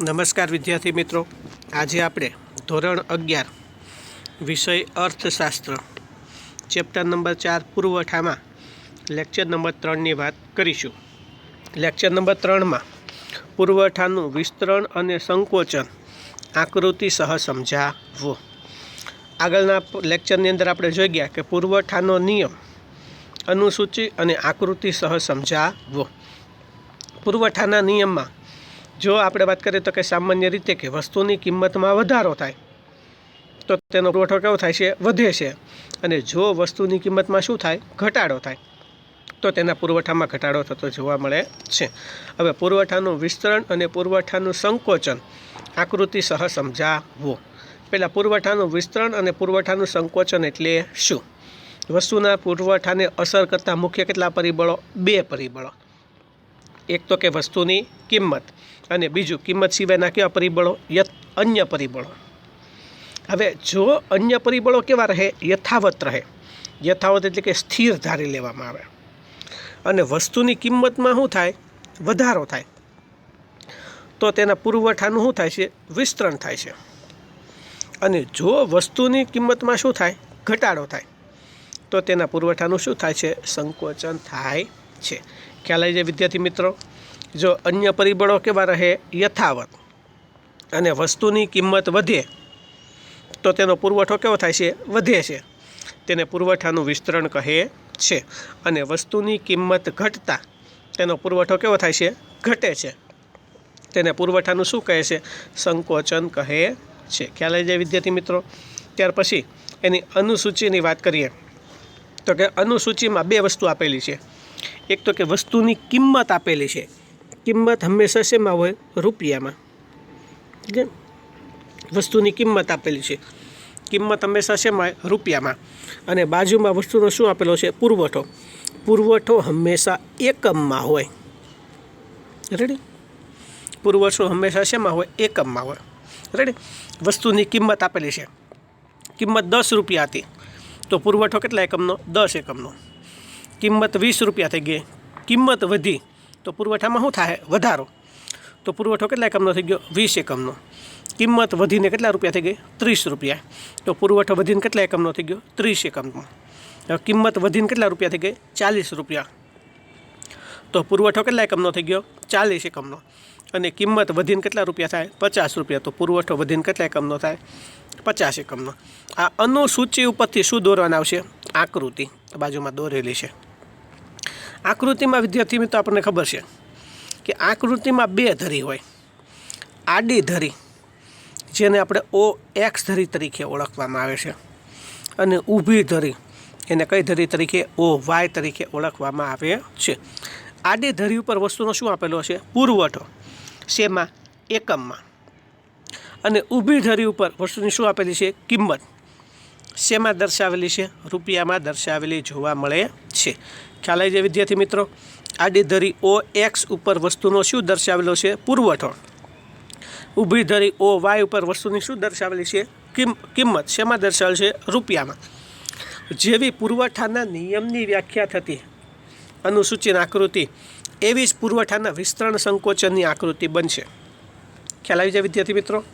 નમસ્કાર વિદ્યાર્થી મિત્રો. આજે આપણે ધોરણ અગિયાર, વિષય અર્થશાસ્ત્ર, ચેપ્ટર નંબર ચાર પુરવઠામાં લેક્ચર નંબર ત્રણની વાત કરીશું. લેક્ચર નંબર ત્રણમાં પુરવઠાનું વિસ્તરણ અને સંકોચન આકૃતિ સહ સમજાવો. આગળના લેક્ચરની અંદર આપણે જોઈ ગયા કે પુરવઠાનો નિયમ, અનુસૂચિ અને આકૃતિ સહ સમજાવો. પુરવઠાના નિયમમાં જો આપણે વાત કરીએ તો કે સામાન્ય રીતે કે વસ્તુની કિંમતમાં વધારો થાય, તો તેનો પુરવઠો કેવો થાય છે? વધે છે. અને જો વસ્તુની કિંમતમાં શું થાય? ઘટાડો થાય. તો તેના પુરવઠામાં ઘટાડો થતો જોવા મળે છે. હવે પુરવઠાનું વિસ્તરણ અને પુરવઠાનું સંકોચન આકૃતિ સહ સમજાવો. પહેલાં પુરવઠાનું વિસ્તરણ અને પુરવઠાનું સંકોચન એટલે શું? વસ્તુના પુરવઠાને અસર કરતા મુખ્ય કેટલા પરિબળો? બે પરિબળો. એક તો કે વસ્તુની કિંમત અને બીજું કિંમત સિવાયના કેવા પરિબળો? યથ અન્ય પરિબળો. હવે જો અન્ય પરિબળો કેવા રહે? યથાવત રહે. યથાવત એટલે કે સ્થિર ધારી લેવામાં આવે. અને વસ્તુની કિંમતમાં શું થાય? વધારો થાય. તો તેના પુરવઠાનું શું થાય છે? વિસ્તરણ થાય છે. અને જો વસ્તુની કિંમતમાં શું થાય? ઘટાડો થાય. તો તેના પુરવઠાનું શું થાય છે? સંકોચન થાય. છે. ખ્યાલ આવી જાય વિદ્યાર્થી મિત્રો? જો અન્ય પરિબળો કેવા રહે? યથાવત. અને વસ્તુની કિંમત વધે, તો તેનો પુરવઠો કેવો થાય છે? વધે છે. તેને પુરવઠાનું વિસ્તરણ કહે છે. અને વસ્તુની કિંમત ઘટતા, તેનો પુરવઠો કેવો થાય છે? ઘટે છે. તેને પુરવઠાનું શું કહે છે? સંકોચન કહે છે. ખ્યાલ આવી જાય વિદ્યાર્થી મિત્રો? ત્યાર પછી એની અનુસૂચિની વાત કરીએ. તો કે અનુસૂચિમાં બે વસ્તુ આપેલી છે. એક તો કે વસ્તુની કિંમત આપેલી છે. કિંમત હંમેશા શેમાં હોય? રૂપિયામાં. ઠીક વસ્તુની કિંમત આપેલી છે. કિંમત હંમેશા શેમાં રૂપિયામાં. અને બાજુમાં વસ્તુનો શું આપેલો છે? પુરવઠો. પુરવઠો હંમેશા એકમમાં હોય. રેડી પુરવઠો હંમેશા શેમાં હોય? એકમમાં હોય. રેડી વસ્તુની કિંમત આપેલી છે. કિંમત દસ રૂપિયા હતી. તો પુરવઠો કેટલા એકમનો? દસ એકમનો. કિંમત વીસ રૂપિયા થઈ ગઈ. કિંમત વધી, તો પુરવઠામાં શું થાય? વધારો. તો પુરવઠો કેટલા એકમનો થઈ ગયો? વીસ એકમનો. કિંમત વધીને કેટલા રૂપિયા થઈ ગઈ? ત્રીસ રૂપિયા. તો પુરવઠો વધીને કેટલા એકમનો થઈ ગયો? ત્રીસ એકમનો. કિંમત વધીને કેટલા રૂપિયા થઈ ગઈ? ચાલીસ રૂપિયા. તો પુરવઠો કેટલા એકમનો થઈ ગયો? ચાલીસ એકમનો. અને કિંમત વધીને કેટલા રૂપિયા થાય? પચાસ રૂપિયા. તો પુરવઠો વધીને કેટલા એકમનો થાય? પચાસ એકમનો. આ અનુસૂચિ ઉપરથી શું દોરવાના આવશે? આકૃતિ. બાજુમાં દોરેલી છે. આકૃતિમાં વિદ્યાર્થી મિત્રો આપણને ખબર છે કે આકૃતિમાં બે ધરી હોય. આડી ધરી, જેને આપણે ઓ એક્સ ધરી તરીકે ઓળખવામાં આવે છે, અને ઊભી ધરી, એને કઈ ધરી તરીકે? ઓ વાય તરીકે ઓળખવામાં આવે છે. આડી ધરી ઉપર વસ્તુનો શું આપેલો છે પુરવઠો, શેમાં? એકમમાં. અને ઊભી ધરી ઉપર વસ્તુની શું આપેલી છે? કિંમત. શેમાં દર્શાવેલી છે? રૂપિયામાં દર્શાવેલી જોવા મળે છે. ખ્યાલ આવી જાય વિદ્યાર્થી મિત્રો? આડી ધરી ઓ એક્સ ઉપર વસ્તુનો શું દર્શાવેલો છે? પુરવઠો. ઊભી ધરી ઓ વાય ઉપર વસ્તુની શું દર્શાવેલી છે? કિમ, કિંમત શેમાં દર્શાવેલ છે? રૂપિયામાં. જેવી પુરવઠાના નિયમની વ્યાખ્યા થતી, અનુસૂચિત આકૃતિ, એવી જ પુરવઠાના વિસ્તરણ સંકોચનની આકૃતિ બનશે. ખ્યાલ આવી જાય વિદ્યાર્થી મિત્રો?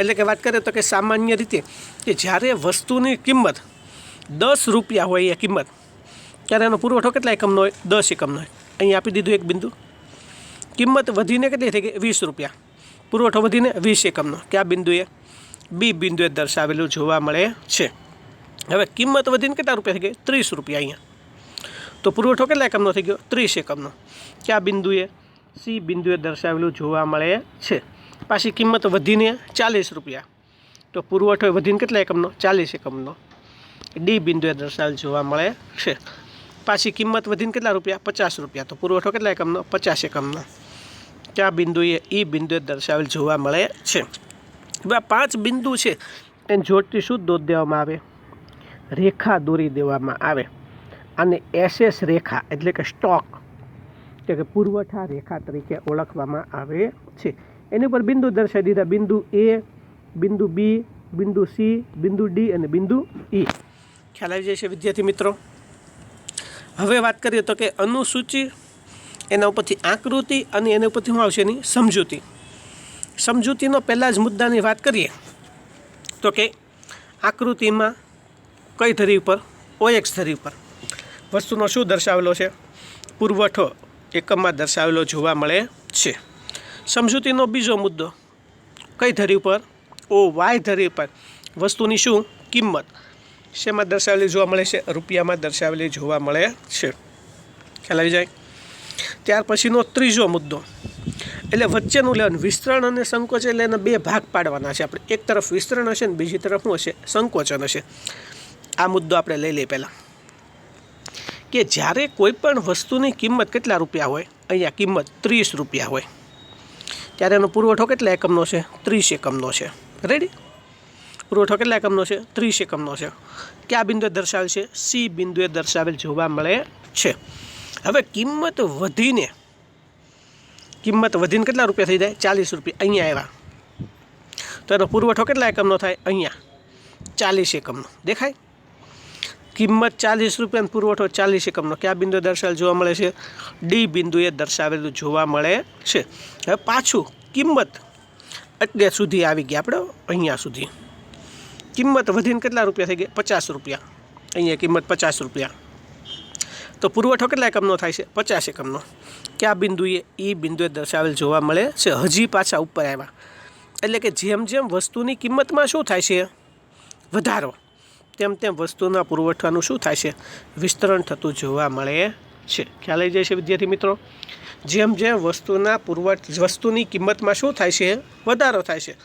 એટલે કે વાત કરીએ તો કે સામાન્ય રીતે કે જ્યારે વસ્તુની કિંમત દસ રૂપિયા હોય એ કિંમત, ત્યારે એનો પુરવઠો કેટલા એકમનો હોય? દસ એકમનો હોય. અહીં આપી દીધું એક બિંદુ. કિંમત વધીને કેટલી થઈ ગઈ? વીસ રૂપિયા. પુરવઠો વધીને વીસ એકમનો. કયા બિંદુએ? બી બિંદુએ દર્શાવેલું જોવા મળે છે. હવે કિંમત વધીને કેટલા રૂપિયા થઈ ગઈ? ત્રીસ રૂપિયા અહીંયા. તો પુરવઠો કેટલા એકમનો થઈ ગયો? ત્રીસ એકમનો. કયા બિંદુએ? સી બિંદુએ દર્શાવેલું જોવા મળે છે. પાછી કિંમત વધીને ચાલીસ રૂપિયા. તો પુરવઠો વધીને કેટલા એકમનો? ચાલીસ એકમનો. ડી બિંદુએ દર્શાવેલ જોવા મળે છે. પાછી કિંમત વધીને કેટલા રૂપિયા? પચાસ રૂપિયા. તો પુરવઠો કેટલા એકમનો? પચાસ એકમનો. કયા બિંદુએ ઈ બિંદુએ દર્શાવેલ જોવા મળે છે. હવે આ પાંચ બિંદુ છે એને જોડતી શું દોરી દેવામાં આવે? રેખા દોરી દેવામાં આવે. અને એસએસ રેખા એટલે કે સ્ટોક. કે પુરવઠા રેખા તરીકે ઓળખવામાં આવે છે. એની ઉપર બિંદુ દર્શાવી દીધા. બિંદુ એ બિંદુ બી બિંદુ સી બિંદુ ડી અને બિંદુ ઈ ખ્યાલ આવી જાય છે વિદ્યાર્થી મિત્રો. હવે વાત કરીએ તો કે અનુસૂચિ એના ઉપરથી આકૃતિ અને એના ઉપરથી શું આવશે એની સમજૂતી. સમજૂતીનો પહેલાં જ મુદ્દાની વાત કરીએ તો કે આકૃતિમાં કઈ ધરી ઉપર? ઓએક્સ ધરી ઉપર. વસ્તુનો શું દર્શાવેલો છે? પુરવઠો એકમમાં દર્શાવેલો જોવા મળે છે. સમજૂતીનો બીજો મુદ્દો. કઈ ધરી ઉપર? ઓ, વાય ધરી ઉપર. વસ્તુની શું કિંમત? શેમાં દર્શાવેલી જોવા મળે છે? રૂપિયામાં દર્શાવેલી જોવા મળે છે. ખ્યાલ આવી જાય? ત્યાર પછીનો ત્રીજો મુદ્દો. એટલે વચ્ચેનું લેવાનું વિસ્તરણ અને સંકોચ એટલે એના બે ભાગ પાડવાના છે આપણે. એક તરફ વિસ્તરણ હશે ને બીજી તરફ શું હશે? સંકોચન હશે. આ મુદ્દો આપણે લઈ લઈએ પહેલાં. કે જ્યારે કોઈ પણ વસ્તુની કિંમત કેટલા રૂપિયા હોય? અહીંયા કિંમત ત્રીસ રૂપિયા હોય. ત્યારે એનો પુરવઠો કેટલા એકમનો છે? ત્રીસ એકમનો છે. રેડી પુરવઠો કેટલા એકમનો છે? ત્રીસ એકમનો છે. કયા બિંદુએ દર્શાવેલ છે? સી બિંદુએ દર્શાવેલ જોવા મળે છે. હવે કિંમત વધીને કિંમત વધીને કેટલા રૂપિયા થઈ જાય? ચાલીસ રૂપિયા. અહીંયા આવ્યા. તો એનો પુરવઠો કેટલા એકમનો થાય? અહીંયા. ચાલીસ એકમનો. દેખાય? કિંમત ચાલીસ રૂપિયાનો પુરવઠો ચાલીસ એકમનો. કયા બિંદુ દર્શાવેલ જોવા મળે છે. ડી બિંદુએ દર્શાવેલું જોવા મળે છે. હવે પાછું કિંમત અત્યાર સુધી આવી ગયા આપણે અહીંયા સુધી. કિંમત વધીને કેટલા રૂપિયા થઈ ગયા? પચાસ રૂપિયા. અહીંયા કિંમત પચાસ રૂપિયા. તો પુરવઠો કેટલા એકમનો થાય છે? પચાસ એકમનો. કયા બિંદુએ એ બિંદુએ દર્શાવેલ જોવા મળે છે. હજી પાછા ઉપર આવ્યા. એટલે કે જેમ જેમ વસ્તુની કિંમતમાં શું થાય છે? વધારો. તેમ તેમ વસ્તુના પુરવઠાનું શું થાય છે? વિસ્તરણ થતું જોવા મળે છે. ખ્યાલ આવી જાય છે વિદ્યાર્થી મિત્રો? જેમ જેમ વસ્તુના પુરવઠ, વસ્તુની કિંમતમાં શું થાય છે? વધારો થાય છે.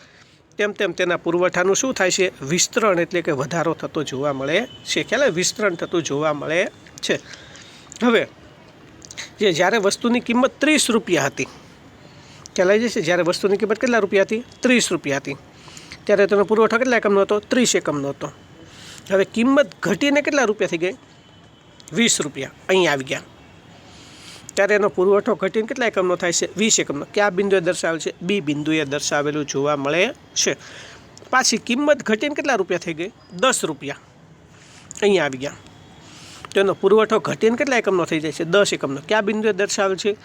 તેમ તેમ તેના પુરવઠાનું શું થાય છે? વિસ્તરણ એટલે કે વધારો થતો જોવા મળે છે. ખ્યાલ વિસ્તરણ થતું જોવા મળે છે. હવે, જે જ્યારે વસ્તુની કિંમત ત્રીસ રૂપિયા હતી, ખ્યાલ આવી જશે? જ્યારે વસ્તુની કિંમત કેટલા રૂપિયા હતી? ત્રીસ રૂપિયા હતી. ત્યારે તેનો પુરવઠો કેટલા એકમનો હતો? ત્રીસ એકમનો હતો. હવે કિંમત ઘટીને કેટલા રૂપિયા થઈ ગઈ? વીસ રૂપિયા. અહીં આવી ગયા. ત્યારે એનો પુરવઠો ઘટીને કેટલા એકમનો થાય છે? વીસ એકમનો. કયા બિંદુએ દર્શાવેલ છે? બી બિંદુએ દર્શાવેલું જોવા મળે છે. પાછી કિંમત ઘટીને કેટલા રૂપિયા થઈ ગઈ? દસ રૂપિયા. અહીંયા આવી ગયા. તેનો પુરવઠો ઘટીને કેટલા એકમનો થઈ જાય છે? દસ એકમનો. કયા બિંદુએ દર્શાવેલ છે?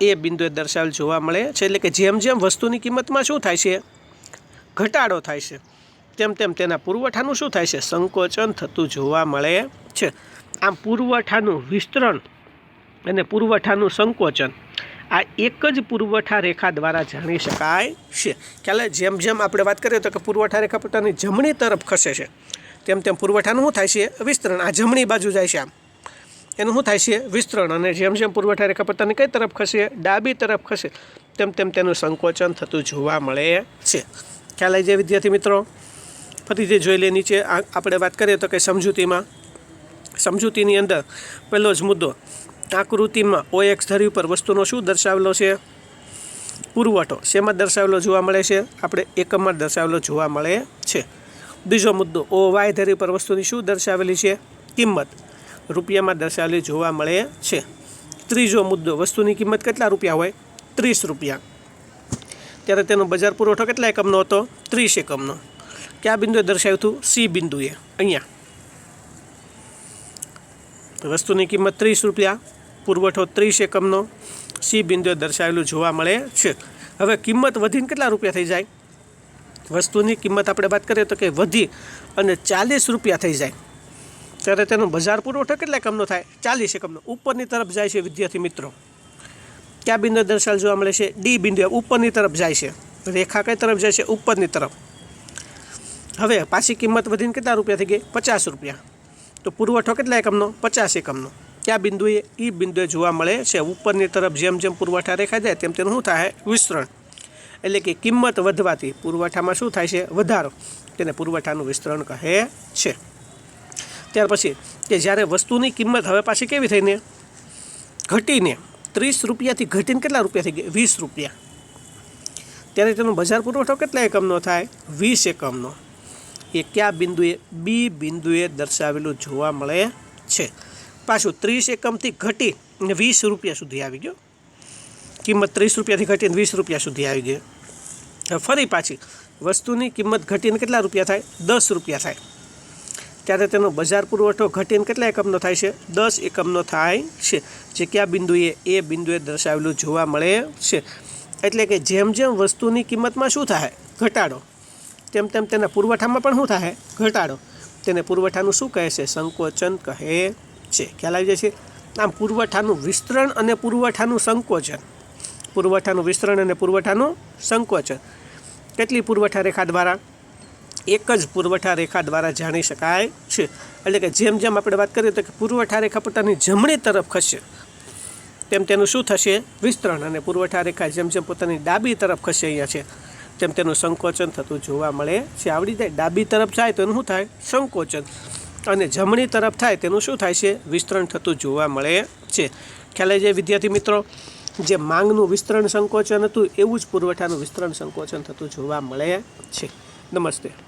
એ બિંદુએ દર્શાવેલ જોવા મળે છે. એટલે કે જેમ જેમ વસ્તુની કિંમતમાં શું થાય છે? ઘટાડો થાય છે. તેમ તેમ તેના પુરવઠાનું શું થાય છે? સંકોચન થતું જોવા મળે છે. આમ પુરવઠાનું વિસ્તરણ અને પુરવઠાનું સંકોચન આ એક જ પુરવઠા રેખા દ્વારા જાણી શકાય છે. ખ્યાલ જેમ જેમ આપણે વાત કરીએ તો કે પુરવઠા રેખા પોતાની જમણી તરફ ખસે છે. તેમ તેમ પુરવઠાનું શું થાય છે? વિસ્તરણ. આ જમણી બાજુ જાય છે આમ. એનું શું થાય છે? વિસ્તરણ. અને જેમ જેમ પુરવઠા રેખા પોતાની કઈ તરફ ખસે? ડાબી તરફ ખસે. તેમ તેમ તેનું સંકોચન થતું જોવા મળે છે. ખ્યાલ આવી જાય વિદ્યાર્થી મિત્રો ફરીથી જોઈ લે, નીચે આપણે વાત કરીએ તો કે સમજૂતીમાં સમજૂતીની અંદર પહેલો જ મુદ્દો, આકૃતિમાં ઓ એક્સ ધરી ઉપર વસ્તુનો શું દર્શાવેલો છે? પુરવઠો, શેમાં દર્શાવેલો જોવા મળે છે? આપણે એકમમાં દર્શાવેલો જોવા મળે છે. બીજો મુદ્દો ઓ વાય ધરી પર વસ્તુની શું દર્શાવેલી છે? કિંમત, રૂપિયામાં દર્શાવેલી જોવા મળે છે. ત્રીજો મુદ્દો, વસ્તુની કિંમત કેટલા રૂપિયા હોય? ત્રીસ રૂપિયા. ત્યારે તેનો બજાર પુરવઠો કેટલા એકમનો હતો? ત્રીસ એકમનો. કયા બિંદુએ દર્શાવ્યું હતું સી બિંદુએ, અહીંયા. વસ્તુની કિંમત ત્રીસ રૂપિયા, પુરવઠો ત્રીસ એકમનો, સી બિંદુએ દર્શાવેલું જોવા મળે છે. હવે કિંમત વધીને કેટલા રૂપિયા થઈ જાય? વસ્તુની કિંમત આપણે વાત કરીએ તો કે વધી અને ચાલીસ રૂપિયા થઈ જાય. ત્યારે તેનો બજાર પુરવઠો કેટલા એકમનો થાય? ચાલીસ એકમનો. ઉપરની તરફ જાય છે વિદ્યાર્થી મિત્રો. કયા બિંદુએ દર્શાવેલ જોવા મળે છે? ડી બિંદુએ ઉપરની તરફ જાય છે. રેખા કઈ તરફ જાય છે? ઉપરની તરફ. હવે પાછી કિંમત વધીને કેટલા રૂપિયા થઈ ગઈ? પચાસ રૂપિયા. તો પુરવઠો કેટલા એકમનો? પચાસ એકમનો. કયા બિંદુએ? એ બિંદુએ જોવા મળે છે. ઉપરની તરફ જેમ જેમ પુરવઠા રેખા જાય, તેમ તેનું શું થાય? વિસ્તરણ. એટલે કે કિંમત વધવાથી પુરવઠામાં શું થાય છે? વધારો. તેને પુરવઠાનું વિસ્તરણ કહે છે. ત્યાર પછી, કે જ્યારે વસ્તુની કિંમત હવે પાછી કેવી થઈને? ઘટીને. ત્રીસ રૂપિયાથી ઘટીને કેટલા રૂપિયા થઈ ગયા? વીસ રૂપિયા. ત્યારે તેનો બજાર પુરવઠો કેટલા એકમનો થાય? વીસ એકમનો. એ કયા બિંદુએ બી બિંદુએ દર્શાવેલું જોવા મળે છે. પાછું ત્રીસ એકમથી ઘટી ને વીસ રૂપિયા સુધી આવી ગયો. કિંમત ત્રીસ રૂપિયાથી ઘટીને વીસ રૂપિયા સુધી આવી ગઈ. ફરી પાછી, વસ્તુની કિંમત ઘટીને કેટલા રૂપિયા થાય? દસ રૂપિયા થાય. ત્યારે તેનો બજાર પુરવઠો ઘટીને કેટલા એકમનો થાય છે? દસ એકમનો થાય છે. જે કયા બિંદુએ? એ બિંદુએ દર્શાવેલું જોવા મળે છે. એટલે કે જેમ જેમ વસ્તુની કિંમતમાં શું થાય? ઘટાડો. તેમ તેમ તેના પુરવઠામાં પણ શું થાય? ઘટાડો. તેને પુરવઠાનું શું કહે છે? સંકોચન કહે છે. ખ્યાલ આવી જાય છે? આમ પુરવઠાનું વિસ્તરણ અને પુરવઠાનું સંકોચન. પુરવઠાનું વિસ્તરણ અને પુરવઠાનું સંકોચન. કેટલી પુરવઠા રેખા દ્વારા? એક જ પુરવઠા રેખા દ્વારા જાણી શકાય છે. એટલે કે જેમ જેમ આપણે વાત કરીએ તો કે પુરવઠા રેખા પોતાની જમણી તરફ ખસશે તેમ તેનું શું થશે? વિસ્તરણ. અને પુરવઠા રેખા જેમ જેમ પોતાની ડાબી તરફ ખસે અહીંયા છે. તેમ તેનું સંકોચન થતું જોવા મળે છે. આવડી જાય. ડાબી તરફ જાય તો એનું શું થાય? સંકોચન. અને જમણી તરફ થાય તેનું શું થાય છે? વિસ્તરણ થતું જોવા મળે છે. ખ્યાલ જે વિદ્યાર્થી મિત્રો? જે માંગનું વિસ્તરણ સંકોચન હતું, એવું જ પુરવઠાનું વિસ્તરણ સંકોચન થતું જોવા મળે છે. નમસ્તે.